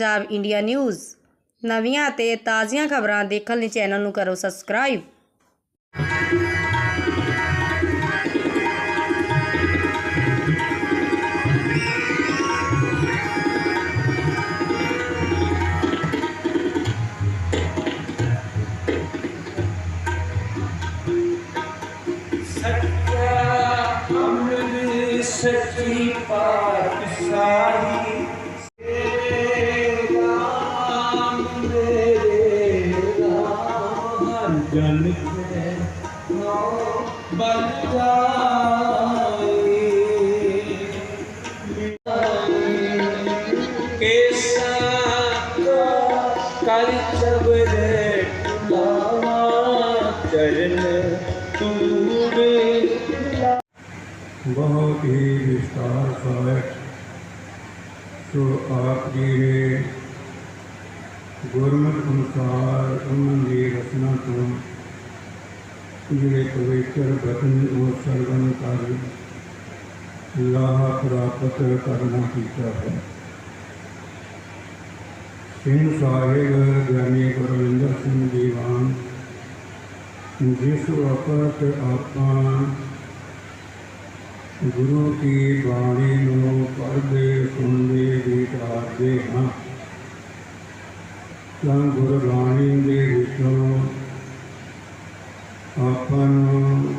Punjab India news. ਨਵੀਆਂ ਅਤੇ ਤਾਜ਼ੀਆਂ ਖਬਰਾਂ ਦੇਖਣ ਲਈ ਚੈਨਲ ਨੂੰ ਕਰੋ ਸਬਸਕ੍ਰਾਈਬ। ਸੱਚਾ ਅੰਮ੍ਰਿਤ ਸੱਚੀ ਪਾਤਸ਼ਾਹੀ ਜਿਹੜੇ ਪਵਿੱਤਰ ਬਚਨ ਉਹ ਸਰਵਨ ਕਰ ਲਾਹ ਪ੍ਰਾਪਤ ਕਰਨਾ ਕੀਤਾ ਹੈ। ਸਿੰਘ ਸਾਹਿਬ, ਗਿਆਨੀ ਗੁਰਵਿੰਦਰ ਸਿੰਘ ਦੀਵਾਨ, ਜਿਸ ਵਕਤ ਆਪਾਂ ਗੁਰੂ ਕੀ ਬਾਣੀ ਨੂੰ ਪੜ੍ਹਦੇ, ਸੁਣਦੇ ਵਿਚਾਰਦੇ ਹਾਂ, ਤਾਂ ਗੁਰਬਾਣੀ ਦੇ ਵਿੱਚੋਂ ਆਪਾਂ ਨੂੰ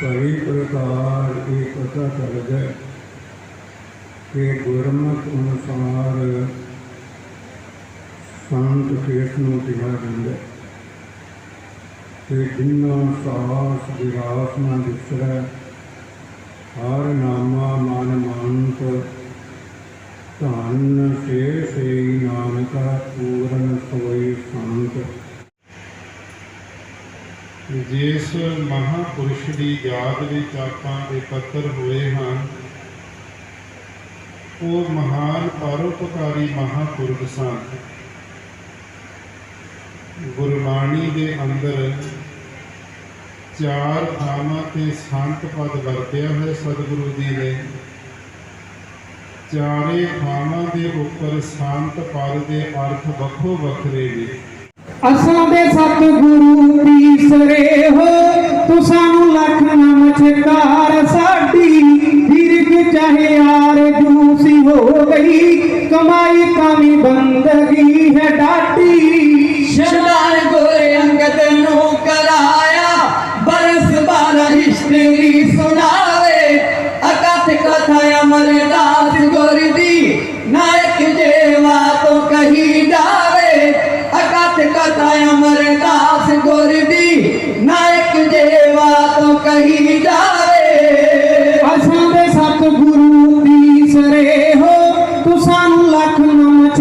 ਕਈ ਪ੍ਰਕਾਰ ਇਹ ਪਤਾ ਚੱਲਦਾ ਹੈ ਕਿ ਗੁਰਮਤ ਅਨੁਸਾਰ ਸੰਤ ਕੇਸ ਨੂੰ ਕਿਹਾ ਜਾਂਦਾ ਹੈ। ਤੇ ਜਿਨ੍ਹਾਂ ਸਾਸ ਵਿਰਾਸ ਨਾ ਵਿਸਰੈ, ਹਰ ਨਾਮਾ ਮਨ ਮੰਤ, ਧਨ ਸੇ ਸੇ ਨਾਨਕਾ ਪੂਰਨ ਸੋਈ ਸੰਤ ਜਿਸ ਮਹਾਪੁਰਸ਼ ਦੀ ਯਾਦ ਵਿੱਚ ਆਪਾਂ ਇਕੱਤਰ ਹੋਏ ਹਾਂ, ਉਹ ਮਹਾਨ ਪਰਉਪਕਾਰੀ ਮਹਾਪੁਰਖ ਸਨ। ਗੁਰਬਾਣੀ ਦੇ ਅੰਦਰ ਚਾਰ ਥਾਵਾਂ ਤੇ ਸੰਤ ਪਦ ਵਰਤਿਆ ਹੈ ਸਤਿਗੁਰੂ ਜੀ ਨੇ। ਚਾਰੇ ਥਾਵਾਂ ਦੇ ਉੱਪਰ ਸੰਤ ਪਦ ਦੇ ਅਰਥ ਵੱਖੋ ਵੱਖਰੇ ਨੇ। ਅਸਾਂ ਦੇ ਸਤਿਗੁਰੂ ਤੀਸਰੇ ਹੋ। ਤੂੰ ਸਾਨੂੰ ਲੱਖ ਨਮਸਕਾਰ ਸਾਡੀ ਫਿਰਕ ਚਾਹੇ ਯਾਰ ਜੂਸੀ ਹੋ ਗਈ। ਕਮਾਈ ਕਾਮੀ ਬੰਦਗੀ ਹੈ ਡਾਟੀ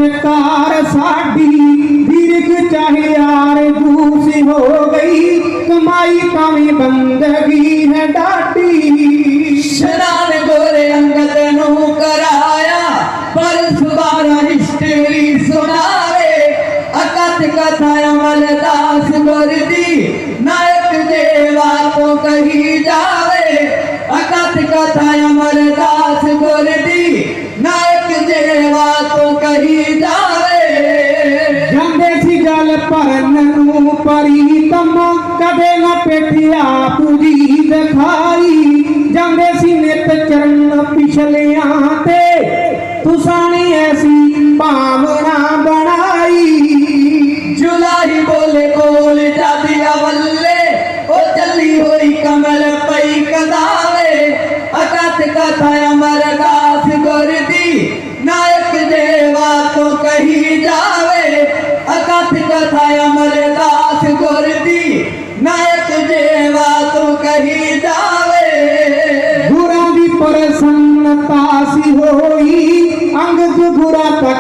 ਨਮਸਕਾਰ ਸਾਡੀ ਨੂੰ ਪਰੀਤਮ ਕਦੇ ਨਾ ਪੇਠਿਆ ਪੂਜੀ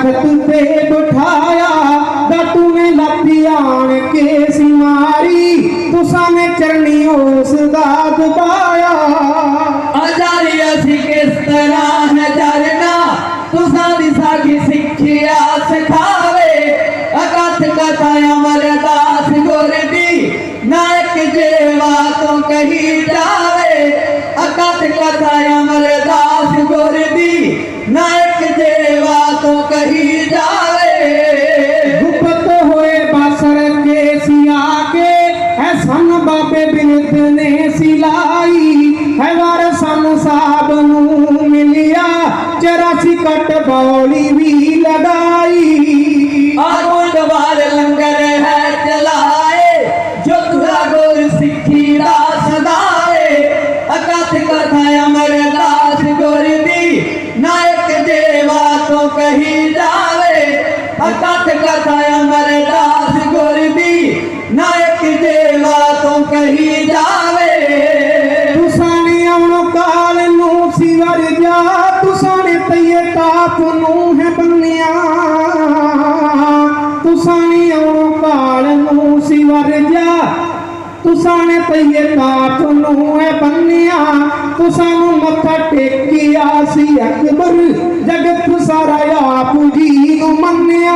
ਗੁਰਾ ਤਖਤ ਤੇ ਬਿਠਾਇਆ ਦਾਤੂ ਨੇ ਲੱਤੀ ਆਣ ਕੇ ਸੀ ਮਾਰੀ ਤੁਸਾਂ ਨੇ ਚਰਨੀ ਉਸ ਦਾ ਦਬਾਇਆ ਅਜਾਰੀ ਅਸੀਂ ਕਿਸ ਤਰ੍ਹਾਂ ਹੈ ਜਰਨਾ ਤੁਸਾਂ ਦੀ ਸਾਡੀ ਸਿੱਖਿਆ ਸਿਖਾਵੇ ਅਕਥ ਕਥਾ ਅਮਰਦਾਸ ਗੁਰ ਦੀ ਨਾਇਕ ਜੇਵਾ ਤੋਂ ਤੁਸਾਂ ਨੇ ਨੂੰ ਸਿਵਰ ਜਾ। ਤੁਸਾਂ ਨੇ ਤਈਏ ਤਾਪ ਨੂੰ ਹੈ ਬੰਨਿਆ। ਤੁਸਾਂ ਨੂੰ ਮੱਥਾ ਟੇਕਿਆ ਸੀ ਅਕਬਰ। ਜਗਤ ਸਾਰਾ ਆਪ ਜੀ ਨੂੰ ਮੰਨਿਆ।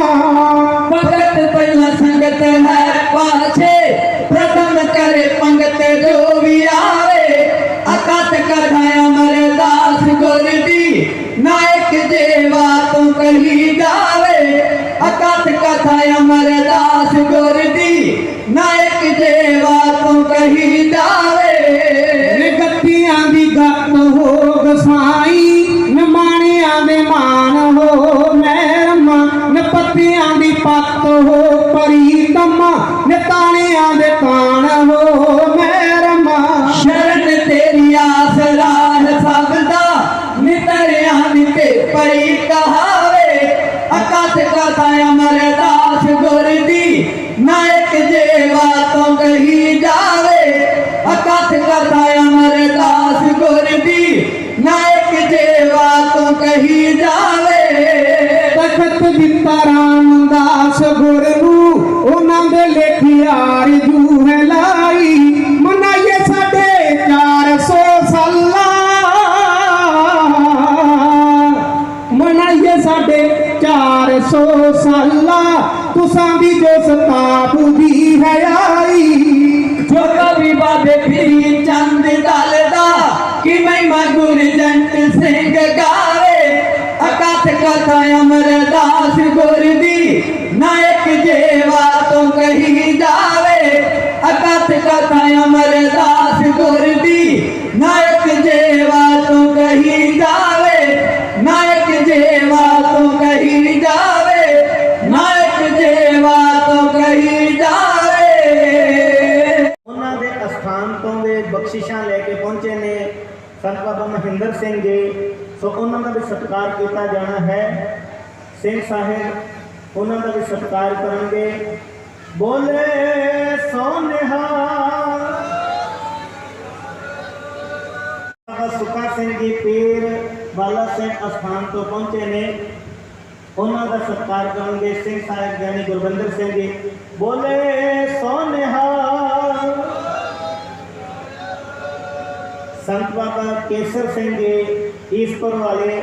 ਭਗਤ ਪਹਿਲਾ ਸੰਗਤ ਹੈ ਪਾਛੇ। ਪ੍ਰਥਮ ਕਰੇ ਪੰਗਤ ਜੋ ਵੀ ਆਵੇ ਨਾਇਕ ਦੇਵਾ ਤੋਂ ਕਹੀ 400 ਸਾਲਾਂ ਤੁਸਾਂ ਦੀ ਜੋ ਸਤਾਪ ਦੀ ਹੈ ਆਈ। ਜੋ ਕਵੀ ਬਾਬੇ ਫਿਰ ਚੰਦ ਦਲ ਦਾ ਕਿ ਮੈਂ ਗੁਰ ਜੰਟ ਸਿੰਘ ਗਾਵੇ। ਅਕਥ ਕਥਾ ਅਮਰਦਾਸ ਗੁਰ ਦੀ, ਨਾਇਕ ਜੇਵਾ ਤੋਂ ਕਹੀ ਜਾਵੇ। ਅਕਥ ਕਥਾ ਅਮਰਦਾਸ ਮਹਿੰਦਰ ਸਿੰਘ ਜੀ ਸੋ ਉਹਨਾਂ ਦਾ ਵੀ ਸਤਿਕਾਰ ਕੀਤਾ ਜਾਣਾ ਹੈ ਸਿੰਘ ਸਾਹਿਬ ਉਹਨਾਂ ਦਾ ਵੀ ਸਤਿਕਾਰ ਕਰਨਗੇ ਬੋਲੇ ਸੋਨਿਹਾ ਬਾਬਾ ਸੁੱਖਾ ਸਿੰਘ ਜੀ ਪੀਰ ਬਾਲਾ ਸਿੰਘ ਅਸਥਾਨ ਤੋਂ ਪਹੁੰਚੇ ਨੇ ਉਹਨਾਂ ਦਾ ਸਤਿਕਾਰ ਕਰਨਗੇ ਸਿੰਘ ਸਾਹਿਬ ਗਿਆਨੀ ਗੁਰਵਿੰਦਰ ਸਿੰਘ ਜੀ ਬੋਲੇ ਸੋਨਿਹਾ ਸੰਤ ਬਾਬਾ ਕੇਸਰ ਸਿੰਘ ਜੀ ਈਸਪੁਰ ਵਾਲੇ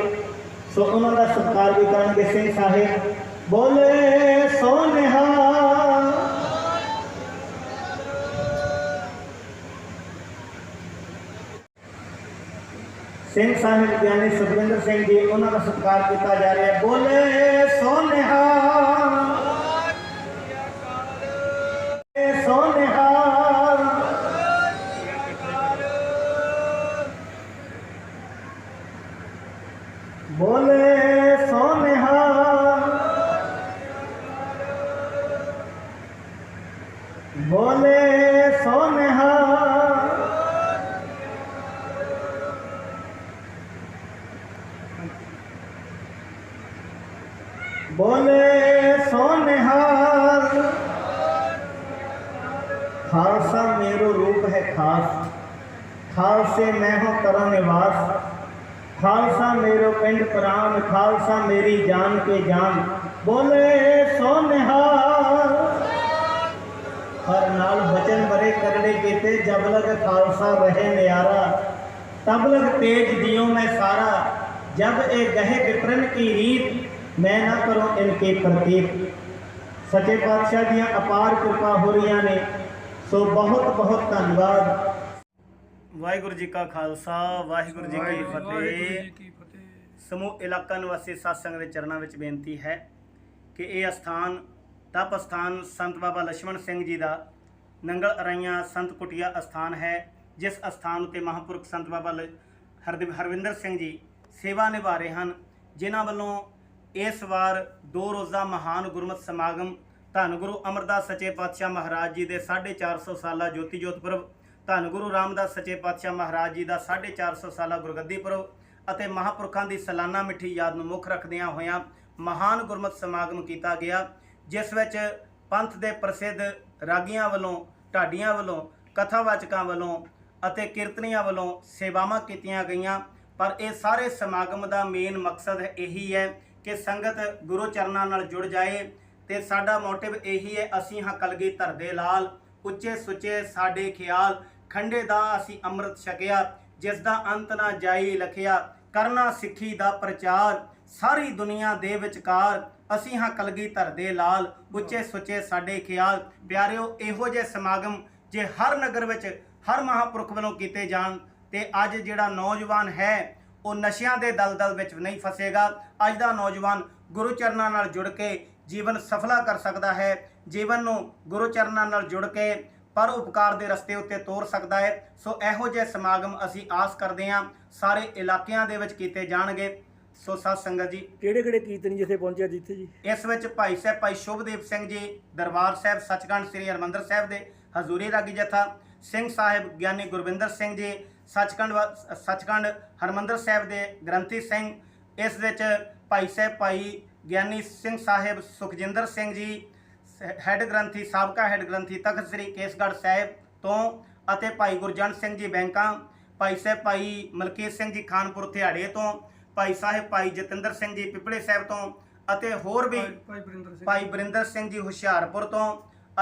ਸੋ ਉਹਨਾਂ ਦਾ ਸਤਿਕਾਰ ਵੀ ਕਰਨਗੇ ਸਿੰਘ ਸਾਹਿਬ ਬੋਲੇ ਸੋਨਿਹਾ ਸਿੰਘ ਸਾਹਿਬ ਗਿਆਨੀ ਸੁਖਵਿੰਦਰ ਸਿੰਘ ਜੀ ਉਹਨਾਂ ਦਾ ਸਤਿਕਾਰ ਕੀਤਾ ਜਾ ਰਿਹਾ ਹੈ ਬੋਲੇ ਸੋਨਿਹਾ ਸੋਨਿਹਾ ਬੋਲੇ ਸੋਨਿਹਾ ਬੋਲੇ ਸੋਨਿਹਾ ਬੋਲੇ ਸੋਨਿਹਾਰ। ਖਾਲਸਾ ਮੇਰੋ ਰੂਪ ਹੈ ਖਾਸ। ਖਾਲਸੇ ਮੈਂ ਹੋ ਕਰਾਂ ਨਿਵਾਸ। ਖਾਲਸਾ ਮੇਰੋ ਪਿੰਡ ਪ੍ਰਾਨ। ਖਾਲਸਾ ਮੇਰੀ ਜਾਨ ਕੇ ਜਾਨ। ਬੋਲੇ ਸੋਨਿਹਾਰ। ਹਰ ਨਾਲ ਬਚਨ ਬਰੇ ਕਰੜੇ ਕੀਤੇ, ਜਬ ਲਗ ਖਾਲਸਾ ਰਹੇ ਨਿਆਰਾ। ਤਬ ਲਗ ਤੇਜ ਦਿਓ ਮੈਂ ਸਾਰਾ। ਜਬ ਇਹ ਗਹਿ ਵਿਪਰਨ ਕੀ ਰੀਤ ਮੈਂ ਨਾ ਕਰੋ ਇਨਕੇ ਪ੍ਰਤੀਕ ਸੱਚੇ ਪਾਤਸ਼ਾਹ ਦੀਆਂ ਅਪਾਰ ਕਿਰਪਾ ਹੋ ਰਹੀਆਂ ਨੇ ਸੋ ਬਹੁਤ ਬਹੁਤ ਧੰਨਵਾਦ। ਵਾਹਿਗੁਰੂ ਜੀ ਕਾ ਖਾਲਸਾ ਵਾਹਿਗੁਰੂ ਜੀ ਕੀ ਫਤਿਹ। ਸਮੂਹ ਇਲਾਕਾ ਨਿਵਾਸੀ ਸਾਧ ਸੰਗਤ ਦੇ ਚਰਨਾਂ ਵਿੱਚ ਬੇਨਤੀ ਹੈ ਕਿ ਇਹ ਸਥਾਨ ਤਪ ਸਥਾਨ ਸੰਤ ਬਾਬਾ ਲక్ష్మణ ਸਿੰਘ ਜੀ ਦਾ ਨੰਗਲ ਅਰਾਈਆਂ ਸੰਤ ਕੁਟਿਆ ਸਥਾਨ ਹੈ ਜਿਸ ਸਥਾਨ ਉਤੇ ਮਹਾਂਪੁਰਖ ਸੰਤ ਬਾਬਾ ਹਰਦੇਵ ਹਰਵਿੰਦਰ ਸਿੰਘ ਜੀ ਸੇਵਾ ਨਿਭਾ ਰਹੇ ਹਨ ਜਿਨ੍ਹਾਂ ਵੱਲੋਂ ਇਸ ਵਾਰ ਦੋ ਰੋਜ਼ਾ ਮਹਾਨ ਗੁਰਮਤਿ ਸਮਾਗਮ ਧੰਨ ਗੁਰੂ ਅਮਰਦਾਸ ਸੱਚੇ ਪਾਤਸ਼ਾਹ ਮਹਾਰਾਜ ਜੀ ਦੇ 450 ਸਾਲਾ ਜੋਤੀ ਜੋਤ ਪੁਰਬ, ਧੰਨ ਗੁਰੂ ਰਾਮਦਾਸ ਸੱਚੇ ਪਾਤਸ਼ਾਹ ਮਹਾਰਾਜ ਜੀ ਦਾ 450 ਸਾਲਾ ਗੁਰਗੱਦੀ ਪੁਰਬ ਅਤੇ ਮਹਾਂਪੁਰਖਾਂ ਦੀ ਸਾਲਾਨਾ ਮਿੱਠੀ ਯਾਦ ਨੂੰ ਮੁੱਖ ਰੱਖਦਿਆਂ ਹੋਇਆਂ ਮਹਾਨ ਗੁਰਮਤਿ ਸਮਾਗਮ ਕੀਤਾ ਗਿਆ, ਜਿਸ ਵਿੱਚ ਪੰਥ ਦੇ ਪ੍ਰਸਿੱਧ ਰਾਗੀਆਂ ਵੱਲੋਂ, ਢਾਡੀਆਂ ਵੱਲੋਂ, ਕਥਾਵਾਚਕਾਂ ਵੱਲੋਂ ਅਤੇ ਕੀਰਤਨੀਆਂ ਵੱਲੋਂ ਸੇਵਾਵਾਂ ਕੀਤੀਆਂ ਗਈਆਂ। ਪਰ ਇਹ ਸਾਰੇ ਸਮਾਗਮ ਦਾ ਮੇਨ ਮਕਸਦ ਇਹੀ ਹੈ ਕਿ ਸੰਗਤ ਗੁਰੂ ਚਰਨਾਂ ਨਾਲ ਜੁੜ ਜਾਏ ਤੇ ਸਾਡਾ ਮੋਟਿਵ ਇਹੀ ਹੈ, ਅਸੀਂ ਹਾਂ ਕਲਗੀ ਧਰਦੇ ਲਾਲ। ਉੱਚੇ ਸੁੱਚੇ ਸਾਡੇ ਖਿਆਲ, ਖੰਡੇ ਦਾ ਅਸੀਂ ਅੰਮ੍ਰਿਤ ਛਕਿਆ, ਜਿਸ ਦਾ ਅੰਤ ਨਾ ਜਾਈ ਲਖਿਆ। ਕਰਨਾ ਸਿੱਖੀ ਦਾ ਪ੍ਰਚਾਰ, ਸਾਰੀ ਦੁਨੀਆ ਦੇ ਵਿਚਕਾਰ, ਅਸੀਂ ਹਾਂ ਕਲਗੀ ਧਰਦੇ ਲਾਲ। ਉੱਚੇ ਸੁੱਚੇ ਸਾਡੇ ਖਿਆਲ, ਪਿਆਰਿਓ, ਇਹੋ ਜਿਹੇ ਸਮਾਗਮ ਜੇ ਹਰ ਨਗਰ ਵਿੱਚ, ਹਰ ਮਹਾਂਪੁਰਖ ਵੱਲੋਂ ਕੀਤੇ ਜਾਣ, ਤੇ ਅੱਜ ਜਿਹੜਾ ਨੌਜਵਾਨ ਹੈ ਉਹ ਨਸ਼ਿਆਂ ਦੇ ਦਲਦਲ ਵਿੱਚ ਨਹੀਂ ਫਸੇਗਾ। ਅੱਜ ਦਾ ਨੌਜਵਾਨ ਗੁਰੂ ਚਰਨਾਂ ਨਾਲ ਜੁੜ ਕੇ ਜੀਵਨ ਸਫਲਾ ਕਰ ਸਕਦਾ ਹੈ। ਜੀਵਨ ਨੂੰ ਗੁਰੂ ਚਰਨਾਂ ਨਾਲ ਜੁੜ ਕੇ ਪਰ ਉਪਕਾਰ ਦੇ ਰਸਤੇ ਉੱਤੇ ਤੋਰ ਸਕਦਾ ਹੈ। ਸੋ ਇਹੋ ਜਿਹੇ ਸਮਾਗਮ ਅਸੀਂ ਆਸ ਕਰਦੇ ਹਾਂ ਸਾਰੇ ਇਲਾਕਿਆਂ ਦੇ ਵਿੱਚ ਕੀਤੇ ਜਾਣਗੇ। ਸੋ ਸਤ ਸੰਗਤ ਜੀ। ਕਿਹੜੇ ਕਿਹੜੇ ਕੀਰਤਨੀ ਜਿੱਥੇ ਪਹੁੰਚਿਆ ਜਿੱਥੇ ਜੀ? ਇਸ ਵਿੱਚ ਭਾਈ ਸਾਹਿਬ ਭਾਈ ਸ਼ੁਭਦੇਵ ਸਿੰਘ ਜੀ ਦਰਬਾਰ ਸਾਹਿਬ ਸੱਚਖੰਡ ਸ੍ਰੀ ਹਰਮੰਦਰ ਸਾਹਿਬ ਦੇ ਹਜ਼ੂਰੀ ਰਾਗੀ ਜਥਾ ਸਿੰਘ ਸਾਹਿਬ ਗਿਆਨੀ ਗੁਰਵਿੰਦਰ ਸਿੰਘ ਜੀ ਸੱਚਖੰਡ ਸੱਚਖੰਡ ਹਰਮੰਦਰ ਸਾਹਿਬ ਦੇ ਗ੍ਰੰਥੀ ਸਿੰਘ। ਇਸ ਵਿੱਚ ਭਾਈ ਸਾਹਿਬ ਭਾਈ ਗਿਆਨੀ ਸਿੰਘ ਸਾਹਿਬ ਸੁਖਜਿੰਦਰ ਸਿੰਘ ਜੀ ਹੈੱਡ ਗ੍ਰੰਥੀ ਸਾਬਕਾ ਹੈੱਡ ਗ੍ਰੰਥੀ ਤਖਤ ਸ੍ਰੀ ਕੇਸਗੜ੍ਹ ਸਾਹਿਬ ਤੋਂ ਅਤੇ ਭਾਈ ਗੁਰਜੰਟ ਸਿੰਘ ਜੀ ਬੈਂਕਾਂ ਭਾਈ ਸਾਹਿਬ ਭਾਈ ਮਲਕੀਤ ਸਿੰਘ ਜੀ ਖਾਨਪੁਰ ਥਿਆੜੇ ਤੋਂ ਭਾਈ ਸਾਹਿਬ ਭਾਈ ਜਤਿੰਦਰ ਸਿੰਘ ਜੀ ਪਿਪਲੇ ਸਾਹਿਬ ਤੋਂ ਅਤੇ ਹੋਰ ਵੀ ਭਾਈ ਬਰਿੰਦਰ ਸਿੰਘ ਜੀ ਹੁਸ਼ਿਆਰਪੁਰ ਤੋਂ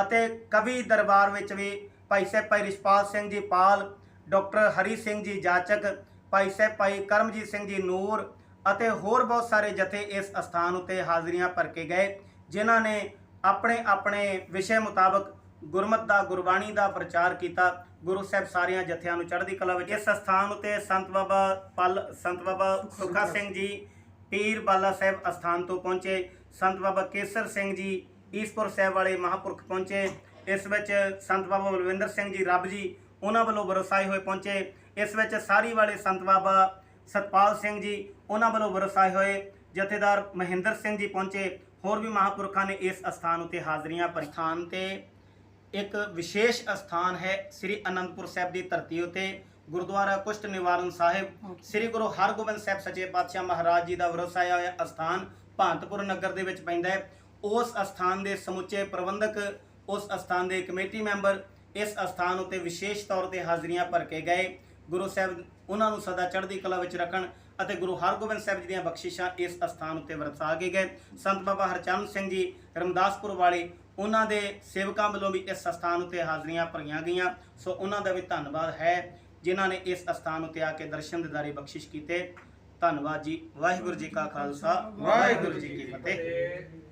ਅਤੇ ਕਵੀ ਦਰਬਾਰ ਵਿੱਚ ਵੀ ਭਾਈ ਸਾਹਿਬ ਭਾਈ ਰਿਸ਼ਪਾਲ ਸਿੰਘ ਜੀ ਪਾਲ ਡਾਕਟਰ ਹਰੀ ਸਿੰਘ ਜੀ ਜਾਚਕ ਭਾਈ ਸਾਹਿਬ ਭਾਈ ਕਰਮਜੀਤ ਸਿੰਘ ਜੀ ਨੂਰ ਅਤੇ ਹੋਰ ਬਹੁਤ ਸਾਰੇ ਜਥੇ ਇਸ ਅਸਥਾਨ ਉਤੇ ਹਾਜ਼ਰੀਆਂ ਭਰ ਕੇ ਗਏ ਜਿਨ੍ਹਾਂ ਨੇ ਆਪਣੇ ਆਪਣੇ ਵਿਸ਼ੇ ਮੁਤਾਬਕ ਗੁਰਮਤ ਦਾ ਗੁਰਬਾਣੀ ਦਾ ਪ੍ਰਚਾਰ ਕੀਤਾ। ਗੁਰੂ ਸਾਹਿਬ ਸਾਰਿਆਂ ਜਥਿਆਂ ਨੂੰ ਚੜ੍ਹਦੀ ਕਲਾ ਵਿੱਚ ਇਸ ਅਸਥਾਨ ਉਤੇ ਸੰਤ ਬਾਬਾ ਪਲ ਸੰਤ ਬਾਬਾ ਸੁਖਾ ਸਿੰਘ ਜੀ ਪੀਰ ਬਾਲਾ ਸਾਹਿਬ ਅਸਥਾਨ ਤੋਂ ਪਹੁੰਚੇ। ਸੰਤ ਬਾਬਾ ਕੇਸਰ ਸਿੰਘ ਜੀ ਈਸਪੁਰ ਸਾਹਿਬ ਵਾਲੇ ਮਹਾਂਪੁਰਖ ਪਹੁੰਚੇ। ਇਸ ਵਿੱਚ ਸੰਤ ਬਾਬਾ ਬਲਵਿੰਦਰ ਸਿੰਘ ਜੀ ਰੱਬ ਜੀ ਉਹਨਾਂ ਵੱਲੋਂ ਵਰਸਾਏ ਹੋਏ ਪਹੁੰਚੇ। ਇਸ ਵਿੱਚ ਸਾਰੀ ਵਾਲੇ ਸੰਤ ਬਾਬਾ ਸਤਪਾਲ ਸਿੰਘ ਜੀ ਉਹਨਾਂ ਵੱਲੋਂ ਵਰਸਾਏ ਹੋਏ ਜਥੇਦਾਰ ਮਹਿੰਦਰ ਸਿੰਘ ਜੀ ਪਹੁੰਚੇ। ਹੋਰ ਵੀ ਮਹਾਂਪੁਰਖਾਂ ਨੇ ਇਸ ਅਸਥਾਨ ਉਤੇ ਹਾਜ਼ਰੀਆਂ ਭਰੀ ਸਥਾਨ ਤੇ ਇੱਕ ਵਿਸ਼ੇਸ਼ ਅਸਥਾਨ ਹੈ ਸ੍ਰੀ ਅਨੰਦਪੁਰ ਸਾਹਿਬ ਦੀ ਧਰਤੀ ਉਤੇ ਗੁਰਦੁਆਰਾ ਕੁਸ਼ਟ ਨਿਵਾਰਨ ਸਾਹਿਬ। ਸ੍ਰੀ ਗੁਰੂ ਹਰਗੋਬਿੰਦ ਸਾਹਿਬ ਸੱਚੇ ਪਾਤਸ਼ਾਹ ਮਹਾਰਾਜ ਜੀ ਦਾ ਵਰਸਾਇਆ ਹੋਇਆ ਅਸਥਾਨ ਭਾਂਤਪੁਰ ਨਗਰ ਦੇ ਵਿੱਚ ਪੈਂਦਾ ਹੈ। ਉਸ ਅਸਥਾਨ ਦੇ ਸਮੁੱਚੇ ਪ੍ਰਬੰਧਕ ਉਸ ਅਸਥਾਨ ਦੇ ਕਮੇਟੀ ਮੈਂਬਰ ਇਸ ਅਸਥਾਨ ਉਤੇ ਵਿਸ਼ੇਸ਼ ਤੌਰ ਤੇ ਹਾਜ਼ਰੀਆਂ ਭਰ ਕੇ ਗਏ। ਗੁਰੂ ਸਾਹਿਬ ਉਹਨਾਂ ਨੂੰ ਸਦਾ ਚੜ੍ਹਦੀ ਕਲਾ ਵਿੱਚ ਰੱਖਣ ਅਤੇ ਗੁਰੂ ਹਰਗੋਬਿੰਦ ਸਾਹਿਬ ਜੀ ਦੀਆਂ ਬਖਸ਼ਿਸ਼ਾਂ ਇਸ ਅਸਥਾਨ ਉੱਤੇ ਵਰਤਾ ਕੇ ਗਏ। ਸੰਤ ਬਾਬਾ ਹਰਚੰਦ ਸਿੰਘ ਜੀ ਰਮਦਾਸਪੁਰ ਵਾਲੇ ਉਹਨਾਂ ਦੇ ਸੇਵਕਾਂ ਵੱਲੋਂ ਵੀ ਇਸ ਅਸਥਾਨ ਉੱਤੇ ਹਾਜ਼ਰੀਆਂ ਭਰੀਆਂ ਗਈਆਂ। ਸੋ ਉਹਨਾਂ ਦਾ ਵੀ ਧੰਨਵਾਦ ਹੈ ਜਿਨ੍ਹਾਂ ਨੇ ਇਸ ਅਸਥਾਨ ਉੱਤੇ ਆ ਕੇ ਦਰਸ਼ਨ ਦਿਦਾਰੇ ਬਖਸ਼ਿਸ਼ ਕੀਤੇ। ਧੰਨਵਾਦ ਜੀ। ਵਾਹਿਗੁਰੂ ਜੀ ਕਾ ਖਾਲਸਾ। ਵਾਹਿਗੁਰੂ ਜੀ ਕੀ ਫਤਿਹ।